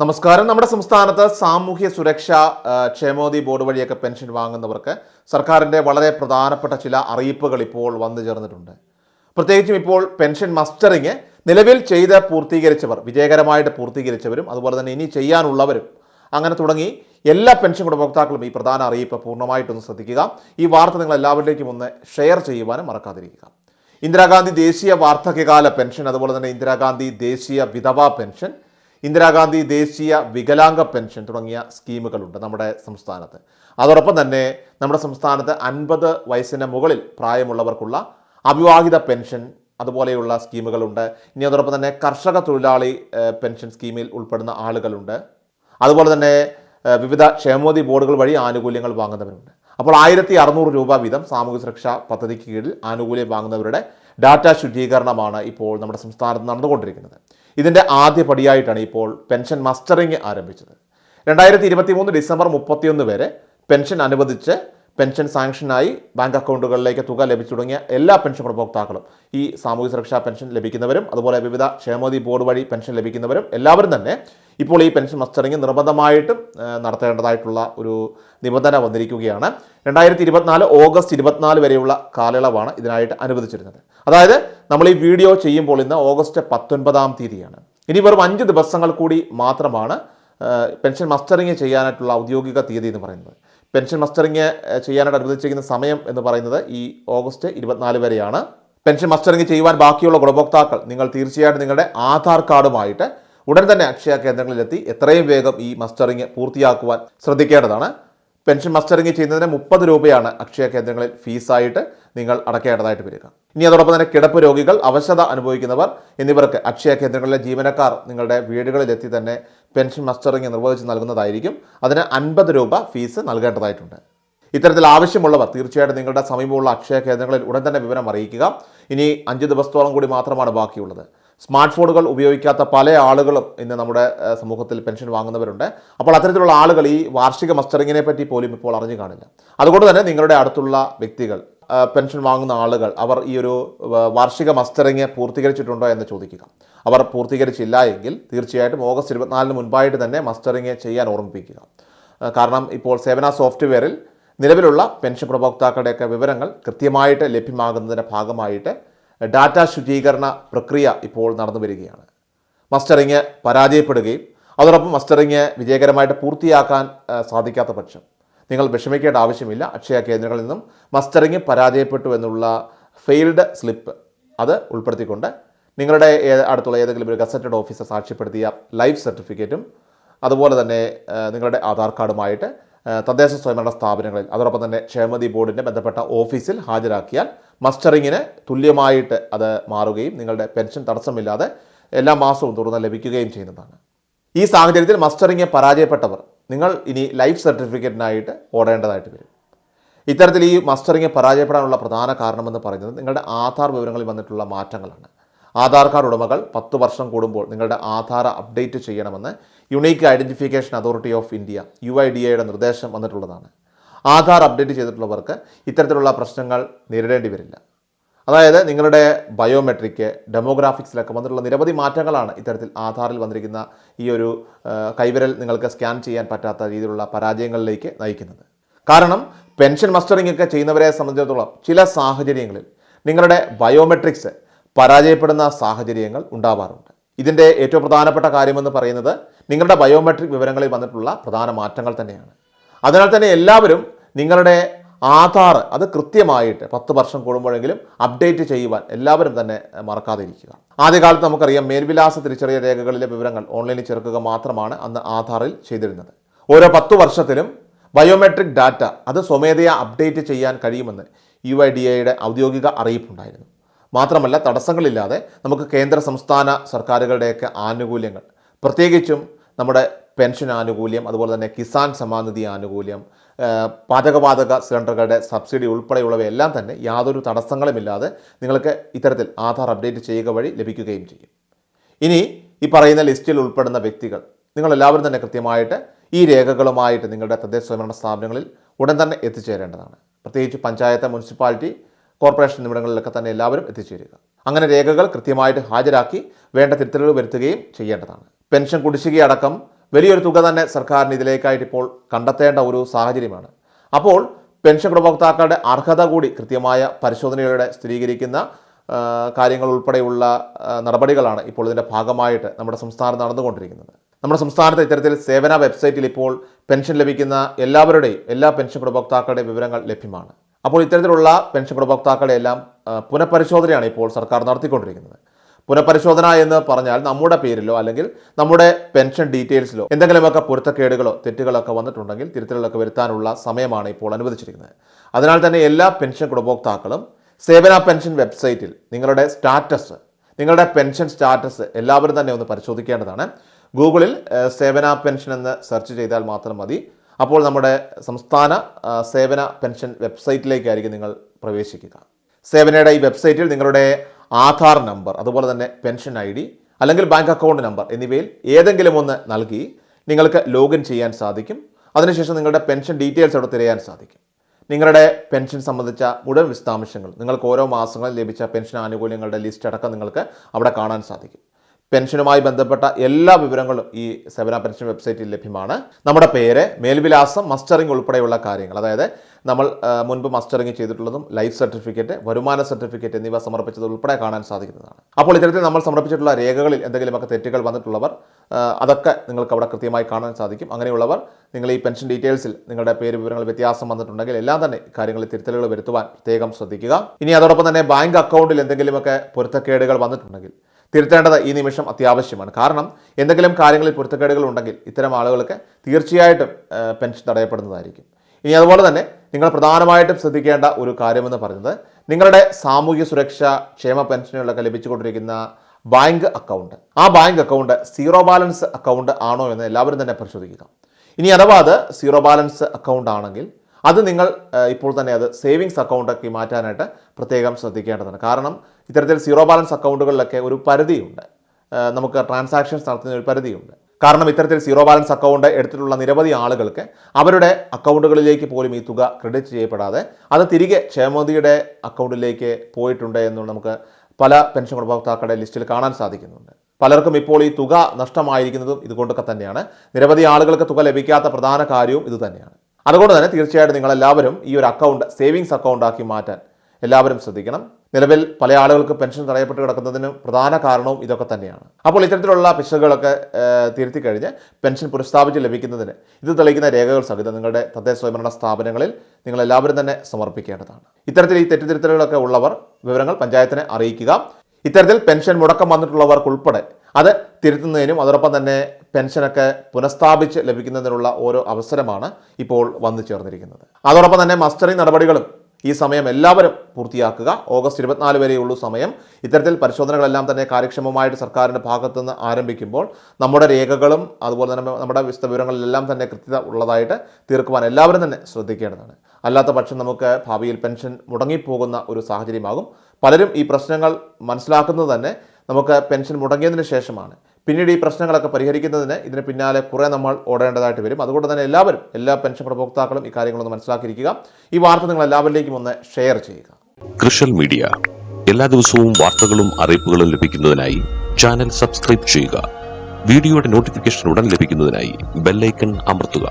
നമസ്കാരം. നമ്മുടെ സംസ്ഥാനത്ത് സാമൂഹ്യ സുരക്ഷ ക്ഷേമോദി ബോർഡ് വഴിയൊക്കെ പെൻഷൻ വാങ്ങുന്നവർക്ക് സർക്കാരിന്റെ വളരെ പ്രധാനപ്പെട്ട ചില അറിയിപ്പുകൾ ഇപ്പോൾ വന്നു ചേർന്നിട്ടുണ്ട്. പ്രത്യേകിച്ചും ഇപ്പോൾ പെൻഷൻ മസ്റ്ററിങ് നിലവിൽ ചെയ്ത് പൂർത്തീകരിച്ചവർ വിജയകരമായിട്ട് പൂർത്തീകരിച്ചവരും അതുപോലെ തന്നെ ഇനി ചെയ്യാനുള്ളവരും അങ്ങനെ തുടങ്ങി എല്ലാ പെൻഷൻ ഗുണഭോക്താക്കളും ഈ പ്രധാന അറിയിപ്പ് പൂർണമായിട്ടൊന്ന് ശ്രദ്ധിക്കുക. ഈ വാർത്ത നിങ്ങൾ എല്ലാവരിലേക്കും ഒന്ന് ഷെയർ ചെയ്യുവാനും മറക്കാതിരിക്കുക. ഇന്ദിരാഗാന്ധി ദേശീയ വാർദ്ധക്യകാല പെൻഷൻ അതുപോലെ തന്നെ ഇന്ദിരാഗാന്ധി ദേശീയ വിധവാ പെൻഷൻ ഇന്ദിരാഗാന്ധി ദേശീയ വികലാംഗ പെൻഷൻ തുടങ്ങിയ സ്കീമുകളുണ്ട് നമ്മുടെ സംസ്ഥാനത്ത്. അതോടൊപ്പം തന്നെ നമ്മുടെ സംസ്ഥാനത്ത് അൻപത് വയസ്സിന് മുകളിൽ പ്രായമുള്ളവർക്കുള്ള അവിവാഹിത പെൻഷൻ അതുപോലെയുള്ള സ്കീമുകളുണ്ട്. ഇനി അതോടൊപ്പം തന്നെ കർഷക തൊഴിലാളി പെൻഷൻ സ്കീമിൽ ഉൾപ്പെടുന്ന ആളുകളുണ്ട്. അതുപോലെ തന്നെ വിവിധ ക്ഷേമോദി ബോർഡുകൾ വഴി ആനുകൂല്യങ്ങൾ വാങ്ങുന്നവരുണ്ട്. അപ്പോൾ ആയിരത്തി അറുന്നൂറ് രൂപ വീതം സാമൂഹ്യ സുരക്ഷാ പദ്ധതിക്ക് കീഴിൽ ആനുകൂല്യം വാങ്ങുന്നവരുടെ ഡാറ്റ ശുചീകരണമാണ് ഇപ്പോൾ നമ്മുടെ സംസ്ഥാനത്ത് നടന്നുകൊണ്ടിരിക്കുന്നത്. ഇതിന്റെ ആദ്യ പടിയായിട്ടാണ് ഇപ്പോൾ പെൻഷൻ മസ്റ്ററിംഗ് ആരംഭിച്ചത്. രണ്ടായിരത്തി ഇരുപത്തി മൂന്ന് ഡിസംബർ മുപ്പത്തിയൊന്ന് വരെ പെൻഷൻ അനുവദിച്ച് പെൻഷൻ സാങ്ഷനായി ബാങ്ക് അക്കൗണ്ടുകളിലേക്ക് തുക ലഭിച്ചു തുടങ്ങിയ എല്ലാ പെൻഷൻ ഗുണഭോക്താക്കളും ഈ സാമൂഹ്യ സുരക്ഷാ പെൻഷൻ ലഭിക്കുന്നവരും അതുപോലെ വിവിധ ക്ഷേമനിധി ബോർഡ് വഴി പെൻഷൻ ലഭിക്കുന്നവരും എല്ലാവരും തന്നെ ഇപ്പോൾ ഈ പെൻഷൻ മസ്റ്ററിങ് നിർബന്ധമായിട്ടും നടത്തേണ്ടതായിട്ടുള്ള ഒരു നിബന്ധന വന്നിരിക്കുകയാണ്. രണ്ടായിരത്തി ഇരുപത്തിനാല് ഓഗസ്റ്റ് ഇരുപത്തിനാല് വരെയുള്ള കാലയളവാണ് ഇതിനായിട്ട് അനുവദിച്ചിരുന്നത്. അതായത് നമ്മൾ ഈ വീഡിയോ ചെയ്യുമ്പോൾ ഇന്ന് ഓഗസ്റ്റ് പത്തൊൻപതാം തീയതിയാണ്. ഇനി വെറും അഞ്ച് ദിവസങ്ങൾ കൂടി മാത്രമാണ് പെൻഷൻ മസ്റ്ററിങ് ചെയ്യാനായിട്ടുള്ള ഔദ്യോഗിക തീയതി എന്ന് പറയുന്നത്. പെൻഷൻ മസ്റ്ററിങ് ചെയ്യാനായിട്ട് അനുവദിച്ചിരിക്കുന്ന സമയം എന്ന് പറയുന്നത് ഈ ഓഗസ്റ്റ് ഇരുപത്തിനാല് വരെയാണ്. പെൻഷൻ മസ്റ്ററിങ് ചെയ്യുവാൻ ബാക്കിയുള്ള ഗുണഭോക്താക്കൾ നിങ്ങൾ തീർച്ചയായിട്ടും നിങ്ങളുടെ ആധാർ കാർഡുമായിട്ട് ഉടൻ തന്നെ അക്ഷയ കേന്ദ്രങ്ങളിലെത്തി എത്രയും വേഗം ഈ മസ്റ്ററിങ് പൂർത്തിയാക്കുവാൻ ശ്രദ്ധിക്കേണ്ടതാണ്. പെൻഷൻ മസ്റ്ററിങ് ചെയ്യുന്നതിന് മുപ്പത് രൂപയാണ് അക്ഷയ കേന്ദ്രങ്ങളിൽ ഫീസായിട്ട് നിങ്ങൾ അടക്കേണ്ടതായിട്ട് വരിക. ഇനി അതോടൊപ്പം തന്നെ കിടപ്പ് രോഗികൾ അവശത അനുഭവിക്കുന്നവർ എന്നിവർക്ക് അക്ഷയ കേന്ദ്രങ്ങളിലെ ജീവനക്കാർ നിങ്ങളുടെ വീടുകളിലെത്തി തന്നെ പെൻഷൻ മസ്റ്ററിങ് നിർവഹിച്ച് നൽകുന്നതായിരിക്കും. അതിന് അൻപത് രൂപ ഫീസ് നൽകേണ്ടതായിട്ടുണ്ട്. ഇത്തരത്തിൽ ആവശ്യമുള്ളവർ തീർച്ചയായിട്ടും നിങ്ങളുടെ സമീപമുള്ള അക്ഷയ കേന്ദ്രങ്ങളിൽ ഉടൻ തന്നെ വിവരം അറിയിക്കുക. ഇനി അഞ്ച് ദിവസത്തോളം കൂടി മാത്രമാണ് ബാക്കിയുള്ളത്. സ്മാർട്ട് ഫോണുകൾ ഉപയോഗിക്കാത്ത പല ആളുകളും ഇന്ന് നമ്മുടെ സമൂഹത്തിൽ പെൻഷൻ വാങ്ങുന്നവരുണ്ട്. അപ്പോൾ അത്തരത്തിലുള്ള ആളുകൾ ഈ വാർഷിക മസ്റ്ററിങ്ങിനെ പറ്റി പോലും ഇപ്പോൾ അറിഞ്ഞു കാണില്ല. അതുകൊണ്ട് തന്നെ നിങ്ങളുടെ അടുത്തുള്ള വ്യക്തികൾ പെൻഷൻ വാങ്ങുന്ന ആളുകൾ അവർ ഈ ഒരു വാർഷിക മസ്റ്ററിങ് പൂർത്തീകരിച്ചിട്ടുണ്ടോ എന്ന് ചോദിക്കുക. അവർ പൂർത്തീകരിച്ചില്ല എങ്കിൽ തീർച്ചയായിട്ടും ഓഗസ്റ്റ് ഇരുപത്തിനാലിന് മുൻപായിട്ട് തന്നെ മസ്റ്ററിങ് ചെയ്യാൻ ഓർമ്മിപ്പിക്കുക. കാരണം ഇപ്പോൾ സേവന സോഫ്റ്റ്വെയറിൽ നിലവിലുള്ള പെൻഷൻ ഉപഭോക്താക്കളുടെയൊക്കെ വിവരങ്ങൾ കൃത്യമായിട്ട് ലഭ്യമാകുന്നതിന്റെ ഭാഗമായിട്ട് ഡാറ്റ ശുചീകരണ പ്രക്രിയ ഇപ്പോൾ നടന്നു വരികയാണ്. മസ്റ്ററിങ് പരാജയപ്പെടുകയും അതോടൊപ്പം മസ്റ്ററിങ് വിജയകരമായിട്ട് പൂർത്തിയാക്കാൻ സാധിക്കാത്ത പക്ഷം. നിങ്ങൾ വിഷമിക്കേണ്ട ആവശ്യമില്ല. അക്ഷയ കേന്ദ്രങ്ങളിൽ നിന്നും മസ്റ്ററിങ് പരാജയപ്പെട്ടു എന്നുള്ള ഫെയിൽഡ് സ്ലിപ്പ് അത് ഉൾപ്പെടുത്തിക്കൊണ്ട് നിങ്ങളുടെ അടുത്തുള്ള ഏതെങ്കിലും ഒരു ഗസറ്റഡ് ഓഫീസർ സാക്ഷ്യപ്പെടുത്തിയ ലൈഫ് സർട്ടിഫിക്കറ്റും അതുപോലെ തന്നെ നിങ്ങളുടെ ആധാർ കാർഡുമായിട്ട് തദ്ദേശ സ്വയംഭരണ സ്ഥാപനങ്ങളിൽ അതോടൊപ്പം തന്നെ ക്ഷേമതി ബോർഡിന്റെ ബന്ധപ്പെട്ട ഓഫീസിൽ ഹാജരാക്കിയാൽ മസ്റ്ററിങ്ങിന് തുല്യമായിട്ട് അത് മാറുകയും നിങ്ങളുടെ പെൻഷൻ തടസ്സമില്ലാതെ എല്ലാ മാസവും തുറന്ന് ലഭിക്കുകയും ചെയ്യുന്നതാണ്. ഈ സാഹചര്യത്തിൽ മസ്റ്ററിങ് പരാജയപ്പെട്ടവർ നിങ്ങൾ ഇനി ലൈഫ് സർട്ടിഫിക്കറ്റിനായിട്ട് ഓടേണ്ടതായിട്ട് വരും. ഇത്തരത്തിൽ ഈ മസ്റ്ററിങ് പരാജയപ്പെടാനുള്ള പ്രധാന കാരണമെന്ന് പറയുന്നത് നിങ്ങളുടെ ആധാർ വിവരങ്ങളിൽ വന്നിട്ടുള്ള മാറ്റങ്ങളാണ്. ആധാർ കാർഡ് ഉടമകൾ പത്ത് വർഷം കൂടുമ്പോൾ നിങ്ങളുടെ ആധാർ അപ്ഡേറ്റ് ചെയ്യണമെന്ന് unique identification authority of India U I D എയുടെ നിർദ്ദേശം വന്നിട്ടുള്ളതാണ്. ആധാർ അപ്ഡേറ്റ് ചെയ്തിട്ടുള്ളവർക്ക് ഇത്തരത്തിലുള്ള പ്രശ്നങ്ങൾ നേരിടേണ്ടി വരില്ല. അതായത് നിങ്ങളുടെ ബയോമെട്രിക് ഡെമോഗ്രാഫിക്സിലൊക്കെ വന്നിട്ടുള്ള നിരവധി മാറ്റങ്ങളാണ് ഇത്തരത്തിൽ ആധാറിൽ വന്നിരിക്കുന്ന ഈ ഒരു കൈവിരൽ നിങ്ങൾക്ക് സ്കാൻ ചെയ്യാൻ പറ്റാത്ത രീതിയിലുള്ള പരാജയങ്ങളിലേക്ക് നയിക്കുന്നത്. കാരണം പെൻഷൻ മസ്റ്ററിംഗ് ഒക്കെ ചെയ്യുന്നവരെ സംബന്ധിച്ചിടത്തോളം ചില സാഹചര്യങ്ങളിൽ നിങ്ങളുടെ ബയോമെട്രിക്സ് പരാജയപ്പെടുന്ന സാഹചര്യങ്ങൾ ഉണ്ടാവാറുണ്ട്. ഇതിന്റെ ഏറ്റവും പ്രധാനപ്പെട്ട കാര്യമെന്ന് പറയുന്നത് നിങ്ങളുടെ ബയോമെട്രിക് വിവരങ്ങളിൽ വന്നിട്ടുള്ള പ്രധാന മാറ്റങ്ങൾ തന്നെയാണ്. അതിനാൽ തന്നെ എല്ലാവരും നിങ്ങളുടെ ആധാർ അത് കൃത്യമായിട്ട് പത്ത് വർഷം കൂടുമ്പോഴെങ്കിലും അപ്ഡേറ്റ് ചെയ്യുവാൻ എല്ലാവരും തന്നെ മറക്കാതിരിക്കുക. ആദ്യകാലത്ത് നമുക്കറിയാം മേൽവിലാസ തിരിച്ചറിയ രേഖകളിലെ വിവരങ്ങൾ ഓൺലൈനിൽ ചേർക്കുക മാത്രമാണ് അന്ന് ആധാറിൽ ചെയ്തിരുന്നത്. ഓരോ പത്ത് വർഷത്തിലും ബയോമെട്രിക് ഡാറ്റ അത് സ്വമേധയാ അപ്ഡേറ്റ് ചെയ്യാൻ കഴിയുമെന്ന് യു ഐ ഡി എയുടെ ഔദ്യോഗിക അറിയിപ്പുണ്ടായിരുന്നു. മാത്രമല്ല തടസ്സങ്ങളില്ലാതെ നമുക്ക് കേന്ദ്ര സംസ്ഥാന സർക്കാരുകളുടെയൊക്കെ ആനുകൂല്യങ്ങൾ പ്രത്യേകിച്ചും നമ്മുടെ പെൻഷൻ ആനുകൂല്യം അതുപോലെ തന്നെ കിസാൻ സമാനിധി ആനുകൂല്യം പാചകവാതക സിലിണ്ടറുകളുടെ സബ്സിഡി ഉൾപ്പെടെയുള്ളവയെല്ലാം തന്നെ യാതൊരു തടസ്സങ്ങളുമില്ലാതെ നിങ്ങൾക്ക് ഇത്തരത്തിൽ ആധാർ അപ്ഡേറ്റ് ചെയ്യുക വഴി ലഭിക്കുകയും ചെയ്യും. ഇനി ഈ പറയുന്ന ലിസ്റ്റിൽ ഉൾപ്പെടുന്ന വ്യക്തികൾ നിങ്ങളെല്ലാവരും തന്നെ കൃത്യമായിട്ട് ഈ രേഖകളുമായിട്ട് നിങ്ങളുടെ തദ്ദേശ സ്വയംഭരണ സ്ഥാപനങ്ങളിൽ ഉടൻ തന്നെ എത്തിച്ചേരേണ്ടതാണ്. പ്രത്യേകിച്ച് പഞ്ചായത്ത് മുനിസിപ്പാലിറ്റി കോർപ്പറേഷൻ എന്നിവിടങ്ങളിലൊക്കെ തന്നെ എല്ലാവരും എത്തിച്ചേരുക. അങ്ങനെ രേഖകൾ കൃത്യമായിട്ട് ഹാജരാക്കി വേണ്ട തിരുത്തലുകൾ വരുത്തുകയും ചെയ്യേണ്ടതാണ്. പെൻഷൻ കുടിശ്ശികയടക്കം വലിയൊരു തുക തന്നെ സർക്കാരിന് ഇതിലേക്കായിട്ട് ഇപ്പോൾ കണ്ടെത്തേണ്ട ഒരു സാഹചര്യമാണ്. അപ്പോൾ പെൻഷൻ ഗുണഭോക്താക്കളുടെ അർഹത കൂടി കൃത്യമായ പരിശോധനകളുടെ സ്ഥിരീകരിക്കുന്ന കാര്യങ്ങൾ ഉൾപ്പെടെയുള്ള നടപടികളാണ് ഇപ്പോൾ ഇതിന്റെ ഭാഗമായിട്ട് നമ്മുടെ സംസ്ഥാനം നടന്നുകൊണ്ടിരിക്കുന്നത്. നമ്മുടെ സംസ്ഥാനത്ത് ഇത്തരത്തിൽ സേവന വെബ്സൈറ്റിൽ ഇപ്പോൾ പെൻഷൻ ലഭിക്കുന്ന എല്ലാവരുടെയും എല്ലാ പെൻഷൻ ഗുണഭോക്താക്കളുടെയും വിവരങ്ങൾ ലഭ്യമാണ്. അപ്പോൾ ഇത്തരത്തിലുള്ള പെൻഷൻ ഗുണഭോക്താക്കളെ എല്ലാം പുനഃപരിശോധനയാണ് ഇപ്പോൾ സർക്കാർ നടത്തിക്കൊണ്ടിരിക്കുന്നത്. പുനഃപരിശോധന എന്ന് പറഞ്ഞാൽ നമ്മുടെ പേരിലോ അല്ലെങ്കിൽ നമ്മുടെ പെൻഷൻ ഡീറ്റെയിൽസിലോ എന്തെങ്കിലുമൊക്കെ പൊരുത്തക്കേടുകളോ തെറ്റുകളൊക്കെ വന്നിട്ടുണ്ടെങ്കിൽ തിരുത്തലുകളൊക്കെ വരുത്താനുള്ള സമയമാണ് ഇപ്പോൾ അനുവദിച്ചിരിക്കുന്നത്. അതിനാൽ തന്നെ എല്ലാ പെൻഷൻ ഗുണഭോക്താക്കളും സേവന പെൻഷൻ വെബ്സൈറ്റിൽ നിങ്ങളുടെ സ്റ്റാറ്റസ് നിങ്ങളുടെ പെൻഷൻ സ്റ്റാറ്റസ് എല്ലാവരും തന്നെ ഒന്ന് പരിശോധിക്കേണ്ടതാണ്. ഗൂഗിളിൽ സേവന പെൻഷൻ എന്ന് സെർച്ച് ചെയ്താൽ മാത്രം മതി. അപ്പോൾ നമ്മുടെ സംസ്ഥാന സേവന പെൻഷൻ വെബ്സൈറ്റിലേക്കായിരിക്കും നിങ്ങൾ പ്രവേശിക്കുക. സേവനയുടെ ഈ വെബ്സൈറ്റിൽ നിങ്ങളുടെ ആധാർ നമ്പർ അതുപോലെ തന്നെ പെൻഷൻ ഐ ഡി അല്ലെങ്കിൽ ബാങ്ക് അക്കൗണ്ട് നമ്പർ എന്നിവയിൽ ഏതെങ്കിലും ഒന്ന് നൽകി നിങ്ങൾക്ക് ലോഗിൻ ചെയ്യാൻ സാധിക്കും. അതിനുശേഷം നിങ്ങളുടെ പെൻഷൻ ഡീറ്റെയിൽസ് അവിടെ തിരയാൻ സാധിക്കും. നിങ്ങളുടെ പെൻഷൻ സംബന്ധിച്ച മുഴുവൻ വിശദാംശങ്ങൾ നിങ്ങൾക്ക് ഓരോ മാസങ്ങളിൽ ലഭിച്ച പെൻഷൻ ആനുകൂല്യങ്ങളുടെ ലിസ്റ്റ് അടക്കം നിങ്ങൾക്ക് അവിടെ കാണാൻ സാധിക്കും. പെൻഷനുമായി ബന്ധപ്പെട്ട എല്ലാ വിവരങ്ങളും ഈ സേവന പെൻഷൻ വെബ്സൈറ്റിൽ ലഭ്യമാണ്. നമ്മുടെ പേര് മേൽവിലാസം മസ്റ്ററിംഗ് ഉൾപ്പെടെയുള്ള കാര്യങ്ങൾ. അതായത് നമ്മൾ മുൻപ് മസ്റ്ററിംഗ് ചെയ്തിട്ടുള്ളതും ലൈഫ് സർട്ടിഫിക്കറ്റ് വരുമാന സർട്ടിഫിക്കറ്റ് എന്നിവ സമർപ്പിച്ചത് ഉൾപ്പെടെ കാണാൻ സാധിക്കുന്നതാണ്. അപ്പോൾ ഇത്തരത്തിൽ നമ്മൾ സമർപ്പിച്ചിട്ടുള്ള രേഖകളിൽ എന്തെങ്കിലുമൊക്കെ തെറ്റുകൾ വന്നിട്ടുള്ളവർ അതൊക്കെ നിങ്ങൾക്ക് അവിടെ കൃത്യമായി കാണാൻ സാധിക്കും. അങ്ങനെയുള്ളവർ നിങ്ങൾ ഈ പെൻഷൻ ഡീറ്റെയിൽസിൽ നിങ്ങളുടെ പേര് വിവരങ്ങൾ വ്യത്യാസം വന്നിട്ടുണ്ടെങ്കിൽ എല്ലാം തന്നെ കാര്യങ്ങളിൽ തിരുത്തലുകൾ വരുത്തുവാൻ പ്രത്യേകം ശ്രദ്ധിക്കുക. ഇനി അതോടൊപ്പം തന്നെ ബാങ്ക് അക്കൗണ്ടിൽ എന്തെങ്കിലുമൊക്കെ പൊരുത്തക്കേടുകൾ വന്നിട്ടുണ്ടെങ്കിൽ തിരുത്തേണ്ടത് ഈ നിമിഷം അത്യാവശ്യമാണ്. കാരണം എന്തെങ്കിലും കാര്യങ്ങളിൽ പൊരുത്തക്കേടുകൾ ഉണ്ടെങ്കിൽ ഇത്തരം ആളുകൾക്ക് തീർച്ചയായിട്ടും പെൻഷൻ തടയപ്പെടുന്നതായിരിക്കും. ഇനി അതുപോലെ തന്നെ നിങ്ങൾ പ്രധാനമായിട്ടും ശ്രദ്ധിക്കേണ്ട ഒരു കാര്യമെന്ന് പറയുന്നത് നിങ്ങളുടെ സാമൂഹ്യ സുരക്ഷ ക്ഷേമ പെൻഷനുകളൊക്കെ ലഭിച്ചുകൊണ്ടിരിക്കുന്ന ബാങ്ക് അക്കൗണ്ട്. ആ bank account zero balance account ആണോ എന്ന് എല്ലാവരും തന്നെ പരിശോധിക്കുക. ഇനി അഥവാ അത് സീറോ ബാലൻസ് അക്കൗണ്ട് ആണെങ്കിൽ അത് നിങ്ങൾ ഇപ്പോൾ തന്നെ അത് സേവിങ്സ് അക്കൗണ്ടാക്കി മാറ്റാനായിട്ട് പ്രത്യേകം ശ്രദ്ധിക്കേണ്ടതാണ്. കാരണം ഇത്തരത്തിൽ സീറോ ബാലൻസ് അക്കൗണ്ടുകളിലൊക്കെ ഒരു പരിധിയുണ്ട്. നമുക്ക് ട്രാൻസാക്ഷൻസ് നടത്തുന്ന ഒരു പരിധിയുണ്ട്. കാരണം ഇത്തരത്തിൽ സീറോ ബാലൻസ് അക്കൗണ്ട് എടുത്തിട്ടുള്ള നിരവധി ആളുകൾക്ക് അവരുടെ അക്കൗണ്ടുകളിലേക്ക് പോലും ഈ തുക ക്രെഡിറ്റ് ചെയ്യപ്പെടാതെ അത് തിരികെ ക്ഷേമനിധിയുടെ അക്കൗണ്ടിലേക്ക് പോയിട്ടുണ്ട് എന്ന് നമുക്ക് പല പെൻഷൻ ഗുണഭോക്താക്കളുടെ ലിസ്റ്റിൽ കാണാൻ സാധിക്കുന്നുണ്ട്. പലർക്കും ഇപ്പോൾ ഈ തുക നഷ്ടമായിരിക്കുന്നതും ഇതുകൊണ്ടൊക്കെ തന്നെയാണ്. നിരവധി ആളുകൾക്ക് തുക ലഭിക്കാത്ത പ്രധാന കാര്യവും ഇതുതന്നെയാണ് അതുകൊണ്ട് തന്നെ തീർച്ചയായിട്ടും നിങ്ങളെല്ലാവരും ഈ ഒരു അക്കൗണ്ട് സേവിങ്സ് അക്കൗണ്ട് ആക്കി മാറ്റാൻ എല്ലാവരും ശ്രദ്ധിക്കണം. നിലവിൽ പല ആളുകൾക്ക് പെൻഷൻ തടയപ്പെട്ട് കിടക്കുന്നതിന് പ്രധാന കാരണവും ഇതൊക്കെ തന്നെയാണ്. അപ്പോൾ ഇത്തരത്തിലുള്ള പിശകുകളൊക്കെ തിരുത്തി കഴിഞ്ഞ് പെൻഷൻ പുനഃസ്ഥാപിച്ച് ലഭിക്കുന്നതിന് ഇത് തെളിയിക്കുന്ന രേഖകൾ സഹിതം നിങ്ങളുടെ തദ്ദേശ സ്വയംഭരണ സ്ഥാപനങ്ങളിൽ നിങ്ങൾ എല്ലാവരും തന്നെ സമർപ്പിക്കേണ്ടതാണ്. ഇത്തരത്തിൽ ഈ തെറ്റിദ്ധരുത്തലുകളൊക്കെ ഉള്ളവർ വിവരങ്ങൾ പഞ്ചായത്തിനെ അറിയിക്കുക. ഇത്തരത്തിൽ പെൻഷൻ മുടക്കം വന്നിട്ടുള്ളവർക്കുൾപ്പെടെ അത് തിരുത്തുന്നതിനും അതോടൊപ്പം തന്നെ പെൻഷനൊക്കെ പുനഃസ്ഥാപിച്ച് ലഭിക്കുന്നതിനുള്ള ഓരോ അവസരമാണ് ഇപ്പോൾ വന്നു ചേർന്നിരിക്കുന്നത്. അതോടൊപ്പം തന്നെ മസ്റ്ററിംഗ് നടപടികളും ഈ സമയം എല്ലാവരും പൂർത്തിയാക്കുക. ഓഗസ്റ്റ് ഇരുപത്തിനാല് വരെയുള്ള സമയം. ഇത്തരത്തിൽ പരിശോധനകളെല്ലാം തന്നെ കാര്യക്ഷമമായിട്ട് സർക്കാരിന്റെ ഭാഗത്തുനിന്ന് ആരംഭിക്കുമ്പോൾ നമ്മുടെ രേഖകളും അതുപോലെ തന്നെ നമ്മുടെ വിശദവിവരങ്ങളിലെല്ലാം തന്നെ കൃത്യത ഉള്ളതായിട്ട് തീർക്കുവാൻ എല്ലാവരും തന്നെ ശ്രദ്ധിക്കേണ്ടതാണ്. അല്ലാത്ത പക്ഷം നമുക്ക് ഭാവിയിൽ പെൻഷൻ മുടങ്ങിപ്പോകുന്ന ഒരു സാഹചര്യമാകും. പലരും ഈ പ്രശ്നങ്ങൾ മനസ്സിലാക്കുന്നത് തന്നെ നമുക്ക് പെൻഷൻ മുടങ്ങിയതിന് ശേഷമാണ്. പിന്നീട് ഈ പ്രശ്നങ്ങളൊക്കെ പരിഹരിക്കുന്നതിന് ഇതിന് പിന്നാലെ കുറേ നമ്മൾ ഓടേണ്ടതായിട്ട് വരും. അതുകൊണ്ട് തന്നെ എല്ലാവരും എല്ലാ പെൻഷൻ ഉപഭോക്താക്കളും കാര്യങ്ങളൊന്ന് മനസ്സിലാക്കിയിരിക്കുക. ഈ വാർത്ത നിങ്ങൾ എല്ലാവരിലേക്കും ഒന്ന് ഷെയർ ചെയ്യുക. കൃഷൽ മീഡിയ എല്ലാ ദിവസവും വാർത്തകളും അറിയിപ്പുകളും ലഭിക്കുന്നതിനായി ചാനൽ സബ്സ്ക്രൈബ് ചെയ്യുക. വീഡിയോയുടെ നോട്ടിഫിക്കേഷൻ ഉടൻ ലഭിക്കുന്നതിനായി ബെല്ലൈക്കൺ അമർത്തുക.